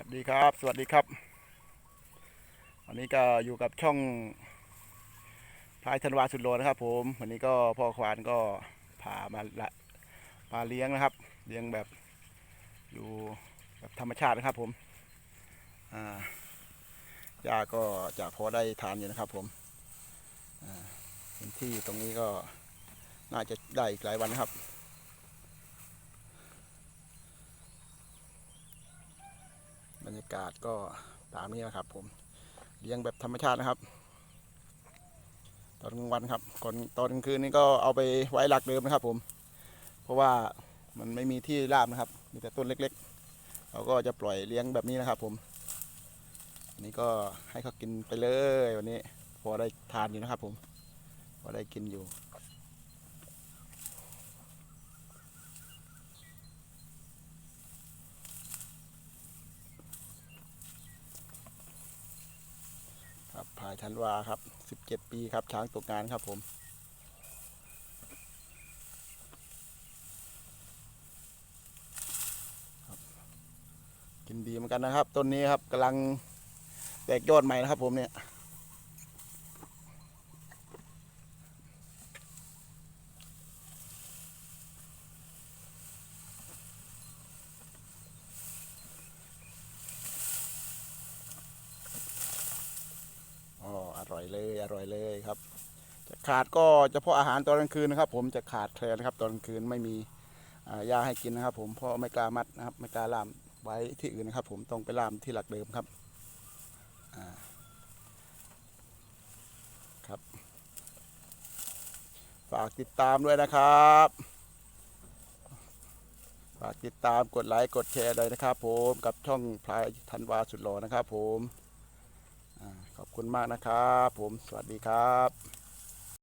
วัสดีครับ สวัสดีครับ วันนี้ก็อยู่กับช่องพลายธันวาสุดโลนะครับ ผม วันนี้ก็พ่อควานก็พามาละมาเลี้ยงนะครับ เลี้ยงแบบอยู่แบบธรรมชาตินะครับ ผมอ่าหญ้าก็จะพอได้ทานอยู่นะครับผมอ่าพื้นที่ตรงนี้ก็น่าจะได้อีกหลายวันนะครับ บรรยากาศก็ตามนี้นะครับ ผมเลี้ยงแบบธรรมชาตินะครับ ตอนกลางวันครับก่อนตอนกลางคืนนี่ก็เอาไปไว้หลักเดิมนะครับ ผม เพราะว่ามันไม่มีที่ราบนะครับ มีแต่ต้นเล็ก ๆ เราก็จะปล่อยเลี้ยงแบบนี้นะครับ ผมอันนี้ก็ให้เขากินไปเลยวันนี้ พอได้ทานอยู่นะครับ ผมพอได้กินอยู่ ครับพาย ธันวาครับ17ปีครับ ช้างตกงานครับผมกินดีเหมือนกันนะครับ ต้นนี้ครับกำลังแตกยอดใหม่นะครับผมเนี่ย อ๋ออ ร่อยเลยอร่อยเลยครับ จะขาดก็เฉพาะอาหารตอนกลางคืนนะครับ ผมจะขาดแคลนนะครับ ตอนกลางคืนไม่มีอ่าให้กินนะครับ ผมเพราะไม่กล้ามัดนะครับ ไม่กล้าล่ามไว้ที่อื่นนะครับ ผมต้องไปล่ามที่หลักเดิมครับครับฝากติดตามด้วยนะครับ ฝากติดตามกดไลค์กดแชร์ด้วยนะครับ ผมกับช่องพลายธันวาสุดหล่อนะครับ ผม ขอบคุณมากนะครับ ผมสวัสดีครับ